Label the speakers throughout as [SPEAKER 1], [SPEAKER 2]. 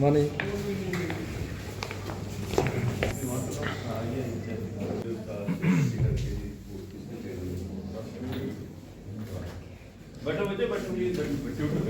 [SPEAKER 1] Money
[SPEAKER 2] but వచ్చే but tutor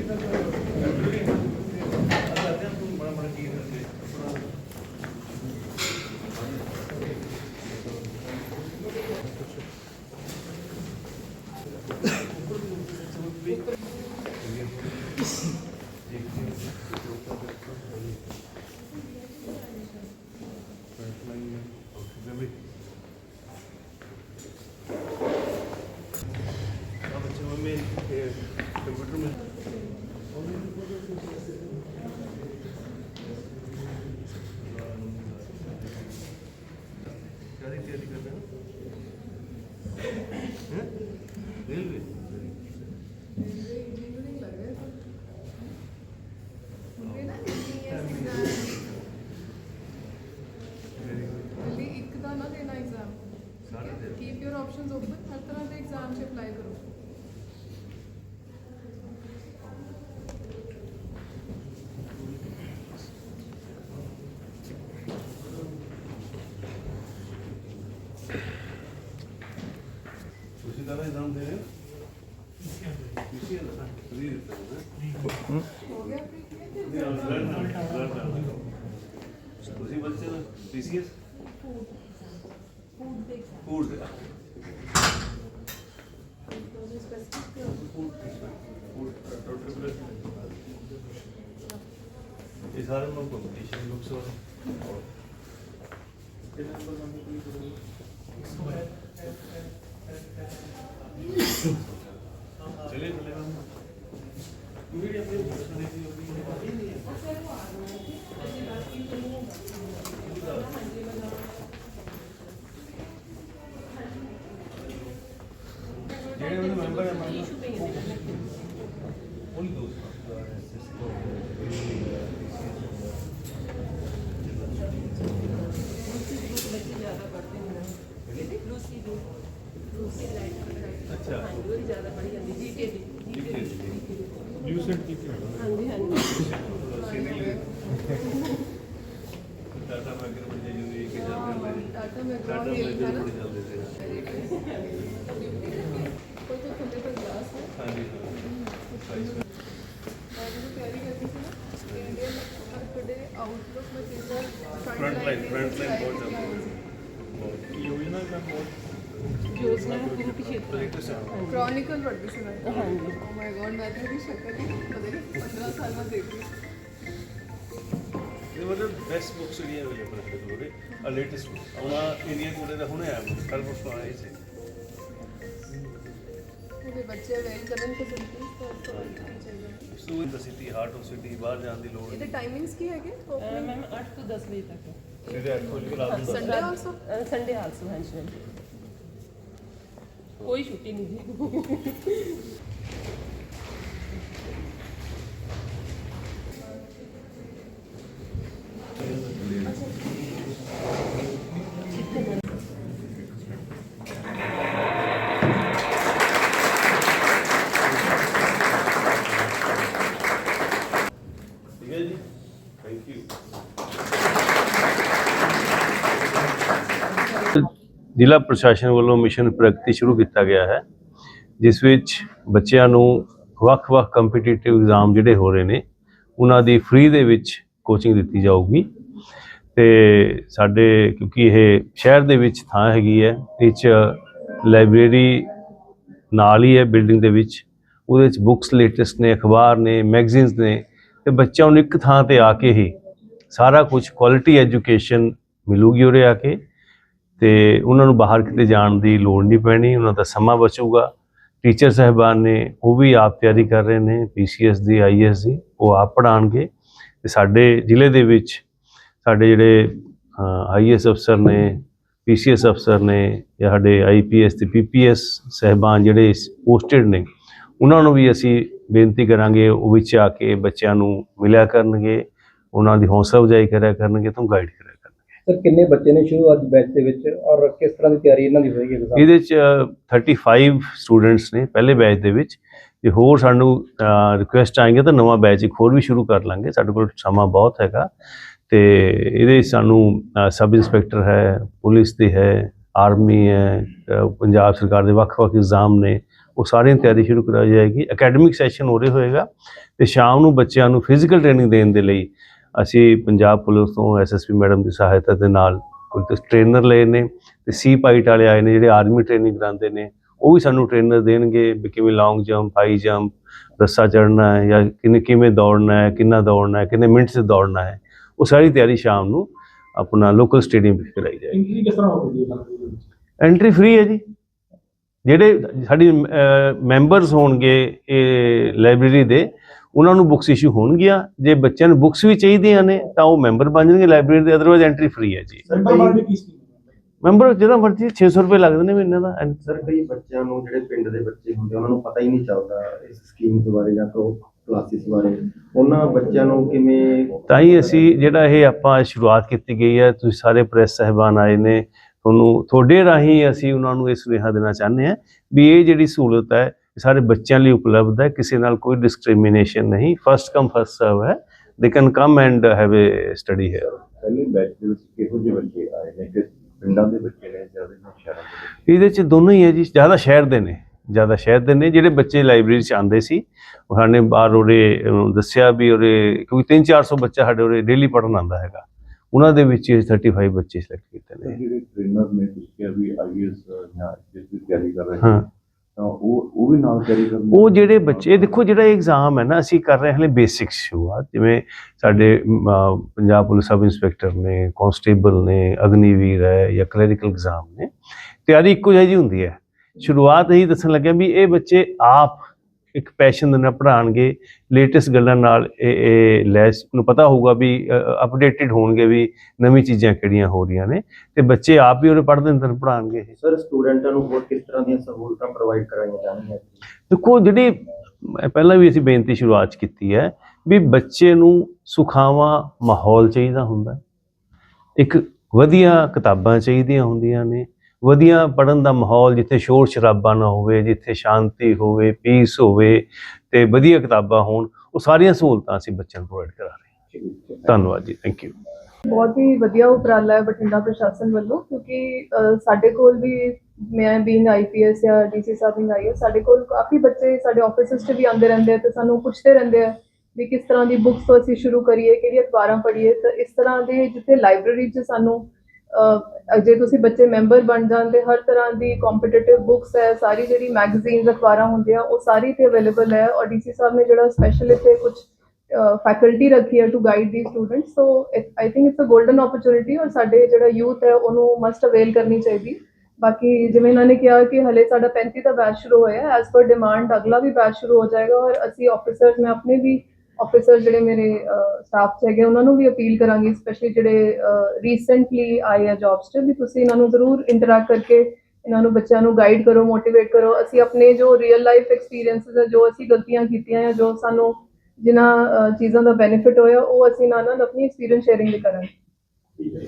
[SPEAKER 2] ਹਰ ਤਰ੍ਹਾਂ ਦੇ ਐਗਜ਼ਾਮ 'ਚ ਅਪਲਾਈ ਕਰੋ।
[SPEAKER 1] ਤੁਸੀਂ ਕਾਹਦਾ ਇਗਜ਼ਾਮ ਦੇ ਰਹੇ ਹੋ। ਪੀਸੀਐਲ ਦਾ ਫ੍ਰੀ ਦਿੱਤਾ ਹੈ
[SPEAKER 2] ਗਿਆ
[SPEAKER 1] ਤੁਸੀਂ ਬੱਚੇ ਦਾ ਪੀਸੀਐਸ
[SPEAKER 2] ਫੂਡ ਦੇ
[SPEAKER 1] ਫੂਡ ਦੇ ये ਇਹ ਸਾਰੇ ਨੂੰ ਕੰਪੀਟੀਸ਼ਨ ਲੁਕਸ ਹੋ ਚਲੇ ਚਲੇ। ਮੈਮ ਵੀਡੀਓ ਤੇ ਦੱਸਣੇ ਦੀ ਲੋਕੀ ਨਹੀਂ ਹੈ ਟਾਟਾ ਮੈਕਰ ਬੜੀ ਜਾਂਦੀ ਹੈ ਕਿ ਜਾਂਦੇ ਨੇ
[SPEAKER 2] ਟਾਟਾ ਮੈਂ
[SPEAKER 1] Tata front line front line बहुत जरूरी है
[SPEAKER 3] योजना का बहुत
[SPEAKER 4] योजना गुरु की क्षेत्र
[SPEAKER 2] क्रॉनिकल ब्लड प्रेशर हां जी ओ माय गॉड मैं तो भी शक्ल नहीं पता नहीं 15 साल में देखी
[SPEAKER 1] ਇਹ ਮਤਲਬ ਬੈਸਟ ਬੁੱਕਸ ਜਿਹੜੀਆਂ ਅਵੇਲੇਬਲ ਹੈ ਉਹਦੇ ਆ ਲੇਟੈਸਟ ਉਹਨਾਂ ਇੰਡੀਆ ਕੋਲੇ ਦਾ ਹੁਣੇ ਆਇਆ ਕੱਲ ਪਰਸੋਂ ਆਏ ਸੀ
[SPEAKER 2] ਵੀ ਬੱਚੇ ਵੇਲ ਕਰਨ ਕਿ ਜ਼ਿੰਦਗੀ
[SPEAKER 1] ਤੋਂ ਸੂਰ ਦਾ ਸਿਟੀ ਹਾਰਟ ਆਫ ਸਿਟੀ ਬਾਹਰ ਜਾਣ ਦੀ ਲੋੜ
[SPEAKER 2] ਇਹਦੇ ਟਾਈਮਿੰਗਸ ਕੀ ਹੈਗੇ?
[SPEAKER 4] ਮੈਮ 8 ਤੋਂ 10 ਵਜੇ ਤੱਕ
[SPEAKER 1] ਸਵੇਰੇ 8 ਵਜੇ ਕੋਲ
[SPEAKER 2] ਸੰਡੇ ਆਲਸੋ
[SPEAKER 4] ਸੰਡੇ ਆਲਸੋ ਹਾਂਜੀ ਕੋਈ
[SPEAKER 1] ਛੁੱਟੀ ਨਹੀਂ ਜੀ। Thank you. ਜ਼ਿਲ੍ਹਾ ਪ੍ਰਸ਼ਾਸਨ ਵੱਲੋਂ ਮਿਸ਼ਨ ਪ੍ਰਗਤੀ ਸ਼ੁਰੂ ਕੀਤਾ ਗਿਆ ਹੈ, ਜਿਸ ਵਿੱਚ ਬੱਚਿਆਂ ਨੂੰ ਵੱਖ-ਵੱਖ ਕੰਪੀਟੀਟਿਵ ਐਗਜ਼ਾਮ ਜਿਹੜੇ ਹੋ ਰਹੇ ਨੇ, ਉਹਨਾਂ ਦੀ ਫ੍ਰੀ ਦੇ ਵਿੱਚ ਕੋਚਿੰਗ ਦਿੱਤੀ ਜਾਊਗੀ। ਤੇ ਸਾਡੇ, ਕਿਉਂਕਿ ਇਹ ਸ਼ਹਿਰ ਦੇ ਵਿੱਚ ਥਾਂ ਹੈਗੀ ਹੈ, ਇਹ 'ਚ ਲਾਇਬ੍ਰੇਰੀ ਨਾਲ ਹੀ ਹੈ ਬਿਲਡਿੰਗ ਦੇ ਵਿੱਚ। ਉਹਦੇ ਵਿੱਚ ਬੁੱਕਸ ਲੇਟੈਸਟ ਨੇ, ਅਖਬਾਰ ਨੇ ਮੈਗਜ਼ੀਨਸ ਨੇ, ਤੇ ਬੱਚਿਆਂ ਨੂੰ ਇੱਕ ਥਾਂ ਤੇ ਆ ਕੇ ਹੀ ਸਾਰਾ ਕੁਝ ਕੁਆਲਿਟੀ ਐਜੂਕੇਸ਼ਨ ਮਿਲੂਗੀ ਉਰੇ ਆ ਕੇ। ਤੇ ਉਹਨਾਂ ਨੂੰ ਬਾਹਰ ਕਿਤੇ ਜਾਣ ਦੀ ਲੋੜ ਨਹੀਂ ਪੈਣੀ, ਉਹਨਾਂ ਦਾ ਸਮਾਂ ਬਚੂਗਾ। ਟੀਚਰ ਸਹਿਬਾਨ ਨੇ ਉਹ ਵੀ ਆਪ ਤਿਆਰੀ ਕਰ ਰਹੇ ਨੇ, ਪੀਸੀਐਸ ਦੀ ਆਈਐਸ ਦੀ, ਉਹ ਆਪ ਪੜਾਣਗੇ ਤੇ ਸਾਡੇ ਜ਼ਿਲ੍ਹੇ ਦੇ ਵਿੱਚ ਸਾਡੇ ਜਿਹੜੇ ਆਈਐਸ ਅਫਸਰ ਨੇ, ਪੀਸੀਐਸ ਅਫਸਰ ਨੇ ਜਾਂ ਸਾਡੇ ਆਈਪੀਐਸ ਤੇ ਪੀਪੀਐਸ ਸਹਿਬਾਨ ਜਿਹੜੇ ਪੋਸਟਡ ਨੇ, ਉਹਨਾਂ ਨੂੰ ਵੀ ਅਸੀਂ ਬੇਨਤੀ ਕਰਾਂਗੇ ਉਹ ਵਿੱਚ ਆ ਕੇ ਬੱਚਿਆਂ ਨੂੰ ਮਿਲਿਆ ਕਰਨਗੇ, ਉਹਨਾਂ ਦੀ ਹੌਸਲਾ ਅਫਜ਼ਾਈ ਕਰਿਆ ਕਰਨਗੇ ਤੋਂ ਗਾਈਡ ਕਰਿਆ
[SPEAKER 5] ਸਰ ਕਿੰਨੇ ਬੱਚੇ ਨੇ ਸ਼ੁਰੂ ਅੱਜ ਬੈਚ ਦੇ ਵਿੱਚ ਔਰ ਕਿਸ ਤਰ੍ਹਾਂ ਦੀ ਤਿਆਰੀ ਇਹਨਾਂ ਦੀ ਹੋਏਗੀ
[SPEAKER 1] ਇਹਦੇ ਚ ਅ, 35 ਸਟੂਡੈਂਟਸ ਨੇ ਪਹਿਲੇ ਬੈਚ ਦੇ ਵਿੱਚ। ਤੇ ਹੋਰ ਸਾਨੂੰ ਰਿਕੁਐਸਟ ਆਏਗੀ ਤਾਂ ਨਵਾਂ ਬੈਚ ਇੱਕ ਹੋਰ ਵੀ ਸ਼ੁਰੂ ਕਰ ਲਾਂਗੇ। ਸਾਡੇ ਕੋਲ ਸਮਾਂ ਬਹੁਤ ਹੈਗਾ। ਤੇ ਇਹਦੇ ਸਾਨੂੰ ਸਬ ਇੰਸਪੈਕਟਰ ਹੈ ਪੁਲਿਸ ਦੀ ਹੈ ਆਰਮੀ ਹੈ ਪੰਜਾਬ ਸਰਕਾਰ ਦੇ ਵੱਖ-ਵੱਖ ਇਗਜ਼ਾਮ ਨੇ। ਉਹ ਸਾਰੀਆਂ ਤਿਆਰੀ ਸ਼ੁਰੂ ਕਰਾਈ ਜਾਏਗੀ। ਅਕੈਡਮਿਕ ਸੈਸ਼ਨ ਹੋ ਰਿਹਾ ਹੋਏਗਾ। ਤੇ ਸ਼ਾਮ ਨੂੰ ਬੱਚਿਆਂ ਨੂੰ ਫਿਜ਼ੀਕਲ ਟ੍ਰੇਨਿੰਗ ਦੇਣ ਦੇ ਲਈ ਅਸੀਂ ਪੰਜਾਬ ਪੁਲਿਸ ਤੋਂ ਐਸਐਸਪੀ ਮੈਡਮ ਦੀ ਸਹਾਇਤਾ ਦੇ ਨਾਲ ਕੋਈ ਟ੍ਰੇਨਰ ਲਏ ਨੇ ਤੇ ਸੀ ਪਾਈਟ ਵਾਲੇ ਆਏ ਨੇ ਜਿਹੜੇ ਆਰਮੀ ਟ੍ਰੇਨਿੰਗ ਕਰਾਉਂਦੇ ਨੇ ਉਹ ਵੀ ਸਾਨੂੰ ਟ੍ਰੇਨਰ ਦੇਣਗੇ ਵੀ ਕਿਵੇਂ ਲੌਂਗ ਜੰਪ ਹਾਈ ਜੰਪ ਰੱਸਾ ਚੜ੍ਹਨਾ ਹੈ ਜਾਂ ਕਿੰਨੇ ਕਿਵੇਂ ਦੌੜਨਾ ਹੈ ਕਿੰਨਾ ਦੌੜਨਾ ਹੈ ਕਿੰਨੇ ਮਿੰਟ 'ਚ ਦੌੜਨਾ ਹੈ ਉਹ ਸਾਰੀ ਤਿਆਰੀ ਸ਼ਾਮ ਨੂੰ ਆਪਣਾ ਲੋਕਲ ਸਟੇਡੀਅਮ ਵਿੱਚ ਕਰਾਈ ਜਾਏਗੀ।
[SPEAKER 3] ਇੰਟਰੀ ਕਿਸ ਤਰ੍ਹਾਂ ਹੋਵੇਗੀ
[SPEAKER 1] ਐਂਟਰੀ ਫ੍ਰੀ ਹੈ ਜੀ। ਜਿਹੜੇ ਸਾਡੀ ਮੈਂਬਰਸ ਹੋਣਗੇ ਇਹ ਲਾਇਬ੍ਰੇਰੀ ਦੇ ਉਹਨਾਂ ਨੂੰ ਬੁੱਕਸ ਇਸ਼ੂ ਹੋਣਗੀਆਂ। ਜੇ ਬੱਚਿਆਂ ਨੂੰ ਬੁੱਕਸ ਵੀ ਚਾਹੀਦੀਆਂ ਨੇ ਤਾਂ ਉਹ ਮੈਂਬਰ ਬਣ ਜਾਣਗੇ ਲਾਇਬ੍ਰੇਰੀ ਦੇ ਅਦਰਵਾਇਜ਼ ਐਂਟਰੀ ਫ੍ਰੀ ਹੈ ਜੀ।
[SPEAKER 3] ਮੈਂਬਰ
[SPEAKER 1] ਜਿਹੜਾ ਮਰਜ਼ੀ 600 ਰੁਪਏ ਲੱਗਦੇ ਨੇ ਮਹੀਨੇ ਦਾ।
[SPEAKER 6] ਸਰ ਕਈ ਬੱਚਿਆਂ ਨੂੰ ਜਿਹੜੇ ਪਿੰਡ ਦੇ ਬੱਚੇ ਹੁੰਦੇ ਉਹਨਾਂ ਨੂੰ ਪਤਾ ਹੀ ਨਹੀਂ ਚੱਲਦਾ ਇਸ ਸਕੀਮ ਦੇ ਬਾਰੇ ਜਾਂ ਕੋ ਕਲਾਸਿਸ ਬਾਰੇ। ਉਹਨਾਂ ਬੱਚਿਆਂ ਨੂੰ ਕਿਵੇਂ
[SPEAKER 1] ਤਾਂ ਹੀ ਅਸੀਂ ਜਿਹੜਾ ਇਹ ਆਪਾਂ ਸ਼ੁਰੂਆਤ ਕੀਤੀ ਗਈ ਹੈ ਤੁਸੀਂ ਸਾਰੇ ਪ੍ਰੈਸ ਸਹਿਬਾਨ ਆਏ ਨੇ ਤੁਹਾਨੂੰ ਤੁਹਾਡੇ ਰਾਹੀਂ ਅਸੀਂ ਉਹਨਾਂ ਨੂੰ ਇਹ ਸੁਨੇਹਾ ਦੇਣਾ ਚਾਹੁੰਦੇ ਹਾਂ ਵੀ ਇਹ ਜਿਹੜੀ ਸਹੂਲਤ ਹੈ ਸਾਰੇ ਬੱਚਿਆਂ ਲਈ ਉਪਲਬਧ ਹੈ ਕਿਸੇ ਨਾਲ ਕੋਈ ਡਿਸਕ੍ਰਿਮੀਨੇਸ਼ਨ ਨਹੀਂ। ਫਸਟ ਕਮ ਫਸਟ ਸਰਵ ਹੈ। They can come and have a study here
[SPEAKER 7] ਪਹਿਲੇ ਬੈਚ ਦੇ ਵਿੱਚ ਕਿਹੋ ਜਿਹੇ ਬੱਚੇ ਆਏ ਨੇ? ਕਿ ਪਿੰਡਾਂ ਦੇ ਬੱਚੇ ਨੇ ਜਾਂ ਉਹਦੇ ਨਾਲ ਸ਼ਹਿਰਾਂ ਦੇ
[SPEAKER 1] ਇਹਦੇ ਚ ਦੋਨੋਂ ਹੀ ਹੈ ਜੀ। ਜ਼ਿਆਦਾ ਸ਼ਹਿਰ ਦੇ ਨੇ। ਜ਼ਿਆਦਾ ਸ਼ਹਿਰ ਦੇ ਨੇ ਜਿਹੜੇ ਬੱਚੇ ਲਾਇਬ੍ਰੇਰੀ ਚ ਆਉਂਦੇ ਸੀ। ਉਹਨਾਂ ਨੇ ਬਾਹਰ ਉਹਦੇ ਦੱਸਿਆ ਵੀ ਉਹਦੇ ਕਿਉਂਕਿ 3-400 ਬੱਚਾ ਸਾਡੇ ਉਹਦੇ ਡੇਲੀ ਪੜਨ ਆਉਂਦਾ ਹੈਗਾ। ਉਹਨਾਂ ਦੇ ਵਿੱਚ ਹੀ 35 ਬੱਚੇ ਸਿਲੈਕਟ ਕੀਤੇ ਨੇ।
[SPEAKER 7] ਜਿਹੜੇ ਟ੍ਰੇਨਰ ਨੇ ਤੁਸੀਂ ਕਿਹਾ ਵੀ ਆਈਐਸ ਜਾਂ ਜਿਸ ਦੀ ਤਿਆਰੀ ਕਰ ਰਹੇ
[SPEAKER 1] ਹਾਂ।
[SPEAKER 7] ਨੇ ਤਾਂ ਉਹ ਉਹ ਵੀ ਨਾਲ ਤਿਆਰੀ ਕਰਨ
[SPEAKER 1] ਉਹ ਜਿਹੜੇ ਬੱਚੇ ਦੇਖੋ ਜਿਹੜਾ ਐਗਜ਼ਾਮ ਹੈ ਨਾ ਅਸੀਂ ਕਰ ਰਹੇ ਹਾਂ ਹਲੇ ਬੇਸਿਕਸ ਸ਼ੁਰੂਆਤ ਜਿਵੇਂ ਸਾਡੇ ਪੰਜਾਬ ਪੁਲਿਸ ਸਬ ਇੰਸਪੈਕਟਰ ਨੇ ਕਾਂਸਟੇਬਲ ਨੇ ਅਗਨੀਵੀਰ ਹੈ ਜਾਂ ਕਲੈਰੀਕਲ ਐਗਜ਼ਾਮ ਨੇ ਤਿਆਰੀ ਇੱਕੋ ਜਿਹੀ ਹੁੰਦੀ ਹੈ। ਸ਼ੁਰੂਆਤ ਹੀ ਦੱਸਣ ਲੱਗਿਆ ਵੀ ਇਹ ਬੱਚੇ ਆਪ ਇੱਕ ਪੈਸ਼ਨ ਦੇ ਨਾਲ ਪੜ੍ਹਾਉਣਗੇ ਲੇਟੈਸਟ ਗੱਲਾਂ ਨਾਲ ਇਹ ਇਹ ਲੈਸ ਨੂੰ ਪਤਾ ਹੋਊਗਾ ਵੀ ਅਪਡੇਟਡ ਹੋਣਗੇ ਵੀ ਨਵੀਂ ਚੀਜ਼ਾਂ ਕਿਹੜੀਆਂ ਹੋ ਰਹੀਆਂ ਨੇ ਤੇ ਬੱਚੇ ਆਪ ਹੀ ਉਹਦੇ ਪੜ੍ਹਦੇ ਪੜ੍ਹਾਉਣਗੇ ਇਹ
[SPEAKER 6] ਸਰ ਸਟੂਡੈਂਟਾਂ ਨੂੰ ਹੋਰ ਕਿਸ ਤਰ੍ਹਾਂ ਦੀਆਂ ਸਹੂਲਤਾਂ ਪ੍ਰੋਵਾਈਡ ਕਰਾਈਆਂ ਜਾਣਗੀਆਂ
[SPEAKER 1] ਦੇਖੋ ਜਿਹੜੀ ਪਹਿਲਾਂ ਵੀ ਅਸੀਂ ਬੇਨਤੀ ਸ਼ੁਰੂਆਤ ਕੀਤੀ ਹੈ ਵੀ ਬੱਚੇ ਨੂੰ ਸੁਖਾਵਾਂ ਮਾਹੌਲ ਚਾਹੀਦਾ ਹੁੰਦਾ। ਇੱਕ ਵਧੀਆ ਕਿਤਾਬਾਂ ਚਾਹੀਦੀਆਂ ਹੁੰਦੀਆਂ ਨੇ ਵਧੀਆ ਪੜਨ ਦਾ ਮਾਹੌਲ ਜਿੱਥੇ ਸ਼ੋਰ ਸ਼ਰਾਬਾ ਨਾ ਹੋਵੇ, ਜਿੱਥੇ ਸ਼ਾਂਤੀ ਹੋਵੇ ਪੀਸ ਹੋਵੇ ਤੇ ਵਧੀਆ ਕਿਤਾਬਾਂ ਹੋਣ, ਉਹ ਸਾਰੀਆਂ ਸਹੂਲਤਾਂ ਅਸੀਂ ਬੱਚਿਆਂ ਨੂੰ ਪ੍ਰੋਵਾਈਡ ਕਰਾ ਰਹੇ ਹਾਂ। ਧੰਨਵਾਦ ਜੀ ਥੈਂਕ ਯੂ
[SPEAKER 2] ਬਹੁਤ ਹੀ ਵਧੀਆ ਉਪਰਾਲਾ ਹੈ ਬਠਿੰਡਾ ਪ੍ਰਸ਼ਾਸਨ ਵੱਲੋਂ, ਕਿਉਂਕਿ ਸਾਡੇ ਕੋਲ ਵੀ ਮੈਂ ਬੀਇੰਗ ਆਈਪੀਐਸ ਜਾਂ ਡੀਸੀ ਸਾਹਿਬ ਬੀਇੰਗ ਆਈਐਸ ਸਾਡੇ ਕੋਲ ਕਾਫੀ ਬੱਚੇ ਸਾਡੇ ਆਫਿਸਿਸ 'ਚ ਵੀ ਆਉਂਦੇ ਰਹਿੰਦੇ ਆ ਤੇ ਸਾਨੂੰ ਪੁੱਛਦੇ ਰਹਿੰਦੇ ਆ ਵੀ ਕਿਸ ਤਰ੍ਹਾਂ ਦੀ ਬੁੱਕਸ ਤੋਂ ਅਸੀਂ ਸ਼ੁਰੂ ਕਰੀਏ ਕਿਹੜੀ ਅਖਬਾਰਾਂ ਪੜ੍ਹੀਏ, ਤਾਂ ਇਸ ਤਰ੍ਹਾਂ ਦੇ ਜਿੱਥੇ ਲਾਇਬ੍ਰੇਰੀ 'ਚ ਸਾਨੂੰ ਜੇ ਤੁਸੀਂ ਬੱਚੇ ਮੈਂਬਰ ਬਣ ਜਾਂਦੇ, ਹਰ ਤਰ੍ਹਾਂ ਦੀ ਕੰਪੀਟੀਟਿਵ ਬੁੱਕਸ ਹੈ, ਸਾਰੀ ਜਿਹੜੀ ਮੈਗਜ਼ੀਨਸ ਅਖਬਾਰਾਂ ਹੁੰਦੀਆਂ, ਉਹ ਸਾਰੀ ਤੇ ਅਵੇਲੇਬਲ ਹੈ ਔਰ ਡੀਸੀ ਸਾਹਿਬ ਨੇ ਜਿਹੜਾ ਸਪੈਸ਼ਲ ਇਥੇ ਕੁਝ ਫੈਕਲਟੀ ਰੱਖੀ ਹੈ to guide the students so I think it's a golden opportunity ਔਰ ਸਾਡੇ ਜਿਹੜਾ ਯੂਥ ਹੈ, ਉਹਨੂੰ ਮਸਟ ਅਵੇਲ ਕਰਨੀ ਚਾਹੀਦੀ। ਬਾਕੀ ਜਿਵੇਂ ਇਹਨਾਂ ਨੇ ਕਿਹਾ ਕਿ ਹਲੇ ਸਾਡਾ 35 ਦਾ ਬੈਚ ਸ਼ੁਰੂ ਹੋਇਆ ਐਸ ਪਰ ਡਿਮਾਂਡ ਅਗਲਾ ਵੀ ਬੈਚ ਸ਼ੁਰੂ ਹੋ ਜਾਏਗਾ ਔਰ ਅਸੀਂ ਆਫੀਸਰਸ ਮੈਂ ਆਪਣੇ ਵੀ ਆਫੀਸਰ ਜਿਹੜੇ ਮੇਰੇ ਸਟਾਫ ਚ ਹੈਗੇ, ਉਹਨਾਂ ਨੂੰ ਵੀ ਅਪੀਲ ਕਰਾਂਗੀ ਸਪੈਸ਼ਲੀ ਜਿਹੜੇ ਰੀਸੈਂਟਲੀ ਆਏ ਆ ਜੌਬਸ 'ਚ, ਵੀ ਤੁਸੀਂ ਇਹਨਾਂ ਨੂੰ ਜ਼ਰੂਰ ਇੰਟਰੈਕਟ ਕਰਕੇ ਇਹਨਾਂ ਨੂੰ ਬੱਚਿਆਂ ਨੂੰ ਗਾਈਡ ਕਰੋ ਮੋਟੀਵੇਟ ਕਰੋ। ਅਸੀਂ ਆਪਣੇ ਜੋ ਰੀਅਲ ਲਾਈਫ ਐਕਸਪੀਰੀਐਂਸਸ ਹੈ ਜੋ ਅਸੀਂ ਗਲਤੀਆਂ ਕੀਤੀਆਂ ਜਾਂ ਜੋ ਸਾਨੂੰ ਜਿਨ੍ਹਾਂ ਚੀਜ਼ਾਂ ਦਾ ਬੈਨੀਫਿਟ ਹੋਇਆ, ਉਹ ਅਸੀਂ ਨਾਲ ਨਾਲ ਆਪਣੀ ਐਕਸਪੀਰੀਅੰਸ ਸ਼ੇਅਰਿੰਗ ਵੀ ਕਰਾਂਗੇ।